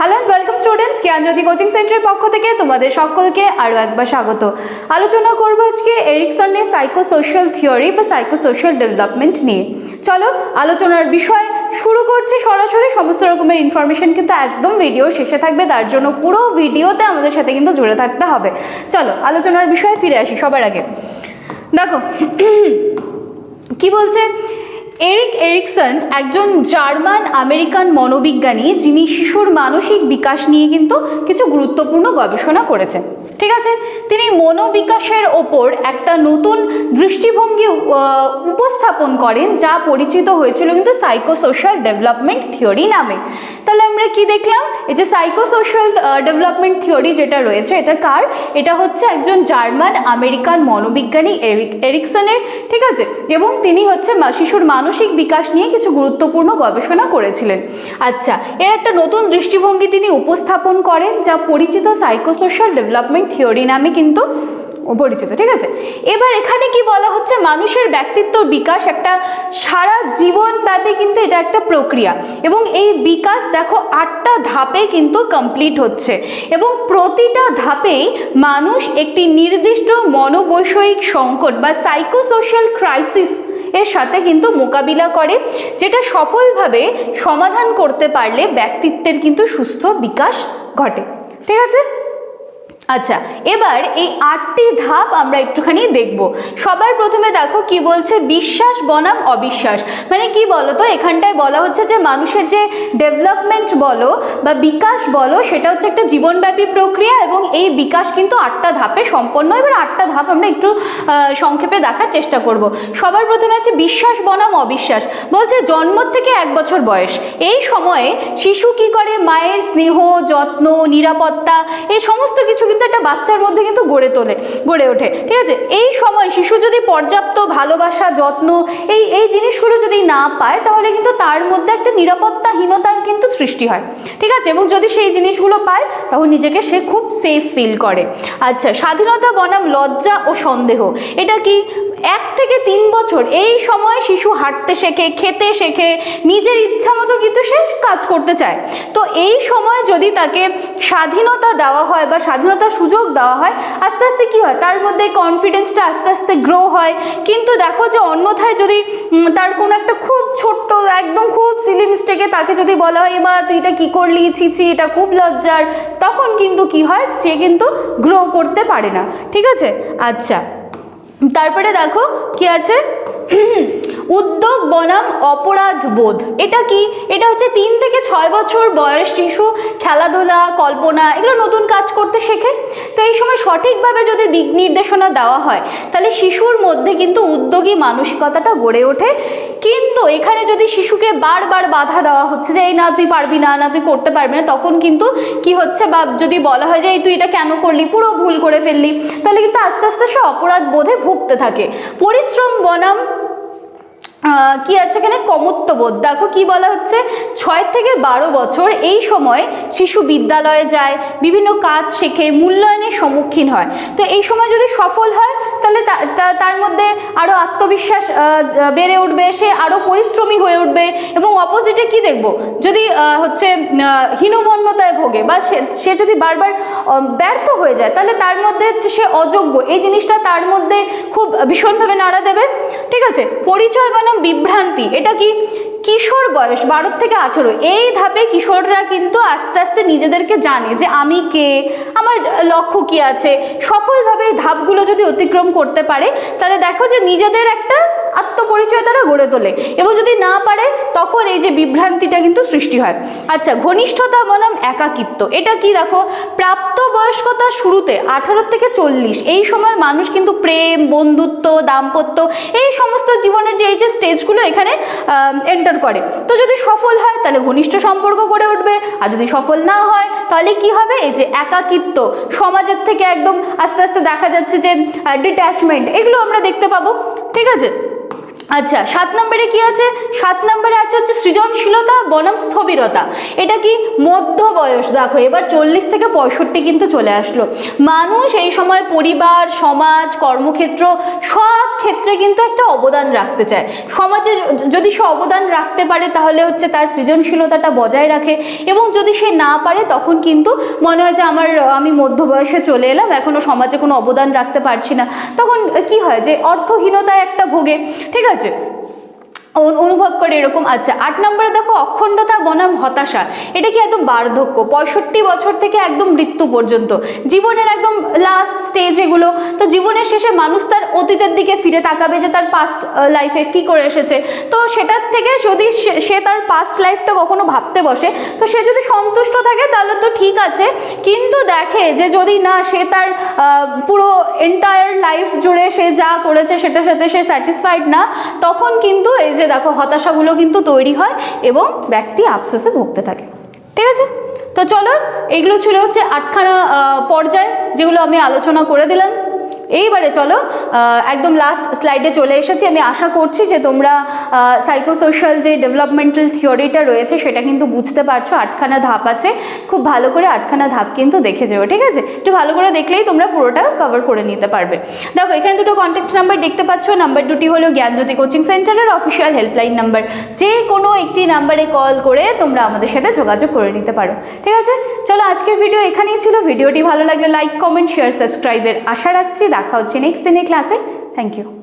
Hello and welcome students Gyanjyoti coaching সেন্টারের পক্ষ থেকে তোমাদের সকলকে আরও একবার স্বাগত। আলোচনা করব আজকে এরিকসনের সাইকো সোশ্যাল থিওরি বা সাইকো সোশ্যাল ডেভেলপমেন্ট নিয়ে। চলো আলোচনার বিষয় শুরু করছি সরাসরি, সমস্ত রকমের ইনফরমেশন কিন্তু একদম ভিডিও শেষে থাকবে, তার জন্য পুরো ভিডিওতে আমাদের সাথে কিন্তু জুড়ে থাকতে হবে। চলো আলোচনার বিষয়ে ফিরে আসি সবার আগে। দেখো, কি বলছে? এরিক এরিকসন একজন জার্মান আমেরিকান মনোবিজ্ঞানী যিনি শিশুর মানসিক বিকাশ নিয়ে কিন্তু কিছু গুরুত্বপূর্ণ গবেষণা করেছেন। ঠিক আছে? তিনি মনোবিকাশের ওপর একটা নতুন দৃষ্টিভঙ্গি উপস্থাপন করেন, যা পরিচিত হয়েছিল কিন্তু সাইকোসোশ্যাল ডেভেলপমেন্ট থিওরি নামে। তাহলে আমরা কি দেখলাম? এই যে সাইকোসোশ্যাল ডেভেলপমেন্ট থিওরি যেটা রয়েছে, এটা কার? এটা হচ্ছে একজন জার্মান আমেরিকান মনোবিজ্ঞানী এরিক, এরিকসনের, ঠিক আছে? এবং তিনি হচ্ছে শিশুর মানসিক বিকাশ নিয়ে কিছু গুরুত্বপূর্ণ গবেষণা করেছিলেন। আচ্ছা এর একটা নতুন দৃষ্টিভঙ্গি তিনি উপস্থাপন করেন, যা পরিচিত সাইকোসোশ্যাল ডেভেলপমেন্ট থিওরি নামে কিন্তু পরিচিত, ঠিক আছে? এবার এখানে কি বলা হচ্ছে? মানুষের ব্যক্তিত্ব বিকাশ একটা সারা জীবনব্যাপী কিন্তু এটা একটা প্রক্রিয়া। এবং এই বিকাশ দেখো আটটা ধাপে কিন্তু কমপ্লিট হচ্ছে। এবং প্রতিটা ধাপেই মানুষ একটি নির্দিষ্ট মনোবৈষয়িক সংকট বা সাইকোসোশ্যাল ক্রাইসিস এর সাথে কিন্তু মোকাবিলা করে, যেটা সফলভাবে সমাধান করতে পারলে ব্যক্তিত্বের কিন্তু সুস্থ বিকাশ ঘটে। ঠিক আছে? আচ্ছা এবার এই আটটি ধাপ আমরা একটুখানি দেখব। সবার প্রথমে দেখো কি বলছে, বিশ্বাস বনাম অবিশ্বাস। মানে কি বলো তো এখানটায় বলা হচ্ছে যে মানুষের যে ডেভেলপমেন্ট বলো বা বিকাশ বলো, সেটা হচ্ছে একটা জীবনব্যাপী প্রক্রিয়া এবং এই বিকাশ কিন্তু আটটা ধাপে সম্পন্ন। এবার আটটা ধাপ আমরা একটু সংক্ষেপে দেখার চেষ্টা করব। সবার প্রথমে আছে বিশ্বাস বনাম অবিশ্বাস। বলছে, জন্ম থেকে এক বছর বয়স। এই সময়ে শিশু কি করে? মায়ের স্নেহ, যত্ন, নিরাপত্তা, এই সমস্ত কিছু কিন্তু একটা বাচ্চার মধ্যে কিন্তু গড়ে তোলে, গড়ে ওঠে, ঠিক আছে? এই সময় শিশু যদি পর্যাপ্ত ভালোবাসা, যত্ন, এই এই জিনিসগুলো যদি না পায়, তাহলে কিন্তু তার মধ্যে একটা নিরাপত্তাহীনতার কিন্তু সৃষ্টি হয়, ঠিক আছে? এবং যদি সেই জিনিসগুলো পায়, তখন নিজেকে সে খুব সেফ ফিল করে। আচ্ছা স্বাধীনতা বনাম লজ্জা ও সন্দেহ, এটা কি এক থেকে তিন বছর এই সময় শিশু হাঁটতে শেখে, খেতে শেখে, নিজের ইচ্ছা মতো কিন্তু সে কাজ করতে চায়। তো এই সময় যদি তাকে স্বাধীনতা দেওয়া হয় বা স্বাধীনতার সুযোগ দেওয়া হয়, আস্তে আস্তে কি হয়? তার মধ্যে কনফিডেন্সটা আস্তে আস্তে গ্রো হয়। কিন্তু দেখো যে অন্যথায় যদি তার কোনো একটা খুব ছোট্ট, একদম খুব সিলি মিস্টেকে তাকে যদি বলা হয় এবার তুই এটা কী করলি? ছিছি এটা খুব লজ্জার। তখন কিন্তু কি হয়? সে কিন্তু গ্রো করতে পারে না। ঠিক আছে? আচ্ছা। তারপরে দেখো কি আছে? উদ্যোগ বনাম অপরাধ বোধ। এটা কি? এটা হচ্ছে তিন থেকে ছয় বছর বয়স শিশু খেলাধুলা, কল্পনা, এগুলো নতুন কাজ করতে শেখে। তো এই সময় সঠিকভাবে যদি দিক নির্দেশনা দেওয়া হয়, তাহলে শিশুর মধ্যে কিন্তু উদ্যোগী মানসিকতাটা গড়ে ওঠে। কিন্তু এখানে যদি শিশুকে বারবার বাধা দেওয়া হচ্ছে যে, এই না, তুই পারবি না না, তুই করতে পারবি না, তখন কিন্তু কি হচ্ছে? বা যদি বলা হয় যে, এই, তুই এটা কেন করলি? পুরো ভুল করে ফেললি। তাহলে কিন্তু আস্তে আস্তে সে অপরাধ বোধে ভুগতে থাকে। পরিশ্রম বনাম কি আছে এখানে? কমত্ববোধ। দেখো কি বলা হচ্ছে? ছয় থেকে বারো বছর এই সময় শিশু বিদ্যালয়ে যায়, বিভিন্ন কাজ শেখে, মূল্যায়নের সম্মুখীন হয়। তো এই সময় যদি সফল হয় তাহলে তার মধ্যে আরও আত্মবিশ্বাস বেড়ে উঠবে, সে আরও পরিশ্রমী হয়ে উঠবে এবং অপোজিটে কি দেখব? যদি হচ্ছে হীনমন্যতায় ভোগে বা সে যদি বারবার ব্যর্থ হয়ে যায়, তাহলে তার মধ্যে হচ্ছে সে অযোগ্য। এই জিনিসটা তার মধ্যে খুব ভীষণভাবে নাড়া দেবে। ঠিক আছে? পরিচয় বনাম বিভ্রান্তি। এটা কি কিশোর বয়স, বারো থেকে আঠেরো, এই ধাপে কিশোররা কিন্তু আস্তে আস্তে নিজেদেরকে জানে যে আমি কে, আমার লক্ষ্য কি আছে। সফলভাবে এই ধাপগুলো যদি অতিক্রম করতে পারে, তাহলে দেখো যে নিজেদের একটা আত্মপরিচয় তারা গড়ে তোলে। এবং যদি না পারে তখন এই যে বিভ্রান্তিটা কিন্তু সৃষ্টি হয়। আচ্ছা ঘনিষ্ঠতা বনাম একাকিত্ব। এটা কি দেখো? প্রাপ্তবয়স্কতার শুরুতে আঠারো থেকে চল্লিশ। এই সময় মানুষ কিন্তু প্রেম, বন্ধুত্ব, দাম্পত্য এই সমস্ত জীবনের যে এই যে স্টেজগুলো এখানে এন্টার করে। তো যদি সফল হয়, তাহলে ঘনিষ্ঠ সম্পর্ক গড়ে উঠবে। আর যদি সফল না হয়, তাহলে কি হবে? এই যে একাকিত্ব। সমাজের থেকে একদম আস্তে আস্তে দেখা যাচ্ছে যে ডিট্যাচমেন্ট এগুলো আমরা দেখতে পাবো। ঠিক আছে? আচ্ছা সাত নম্বরে কি আছে? সাত নম্বরে আছে হচ্ছে সৃজনশীলতা, বনাম স্থবিরতা। এটা কি মধ্য বয়স? দেখো, এবার চল্লিশ থেকে পঁয়ষট্টি কিন্তু চলে আসলো। মানুষ এই সময় পরিবার, সমাজ, কর্মক্ষেত্র সব ক্ষেত্রে কিন্তু একটা অবদান রাখতে চায়। সমাজে যদি সে অবদান রাখতে পারে, তাহলে হচ্ছে তার সৃজনশীলতাটা বজায় রাখে। এবং যদি সে না পারে, তখন কিন্তু মনে হয় যে আমার, আমি মধ্য বয়সে চলে এলাম এখনও সমাজে কোনো অবদান রাখতে পারছি না। তখন কি হয় যে অর্থহীনতায় একটা ভোগে, ঠিক আছে? кстати, অনুভব করে এরকম আচ্ছা। আট নম্বরে দেখো, অখণ্ডতা বনাম হতাশা। এটা কি একদম বার্ধক্য? পঁয়ষট্টি বছর থেকে একদম মৃত্যু পর্যন্ত। জীবনের একদম লাস্ট স্টেজ এগুলো। তো জীবনের শেষে মানুষ তার অতীতের দিকে ফিরে তাকাবে যে তার পাস্ট লাইফে কি করে এসেছে। তো সেটার থেকে যদি সে- তার পাস্ট লাইফটা কখনো ভাবতে বসে, তো সে যদি সন্তুষ্ট থাকে তাহলে তো ঠিক আছে। কিন্তু দেখে যে যদি না, সে তার পুরো এন্টায়ার লাইফ জুড়ে সে যা করেছে সেটার সাথে সে স্যাটিসফাইড না, তখন কিন্তু এই যে দেখো, হতাশাগুলো কিন্তু তৈরি হয় এবং ব্যক্তি আফসোসে ভুগতে থাকে। ঠিক আছে? তো চলো, এগুলো ছিল হচ্ছে আটখানা পর্যায় যেগুলো আমি আলোচনা করে দিলাম। এইবারে চলো একদম লাস্ট স্লাইডে চলে এসেছি। আমি আশা করছি যে তোমরা সাইকোসোশ্যাল যে ডেভেলপমেন্টাল থিওরিটা রয়েছে, সেটা কিন্তু বুঝতে পারছ। আটখানা ধাপ আছে। খুব ভালো করে আটখানা ধাপ কিন্তু দেখে যেও, ঠিক আছে? একটু ভালো করে দেখলেই তোমরা পুরোটা কভার করে নিতে পারবে। দেখো, এখানে দুটো কন্ট্যাক্ট নাম্বার দেখতে পাচ্ছ। নাম্বার দুটি হলো জ্ঞানজ্যোতি কোচিং সেন্টারের অফিসিয়াল হেল্পলাইন নাম্বার যে কোনো একটি নাম্বারে কল করে তোমরা আমাদের সাথে যোগাযোগ করে নিতে পারো, ঠিক আছে? চলো, আজকের ভিডিও এখানেই ছিল। ভিডিওটি ভালো লাগলে লাইক কমেন্ট শেয়ার সাবস্ক্রাইবের আশা রাখছি। দেখা হচ্ছে নেক্সট দিনের ক্লাসে থ্যাংক ইউ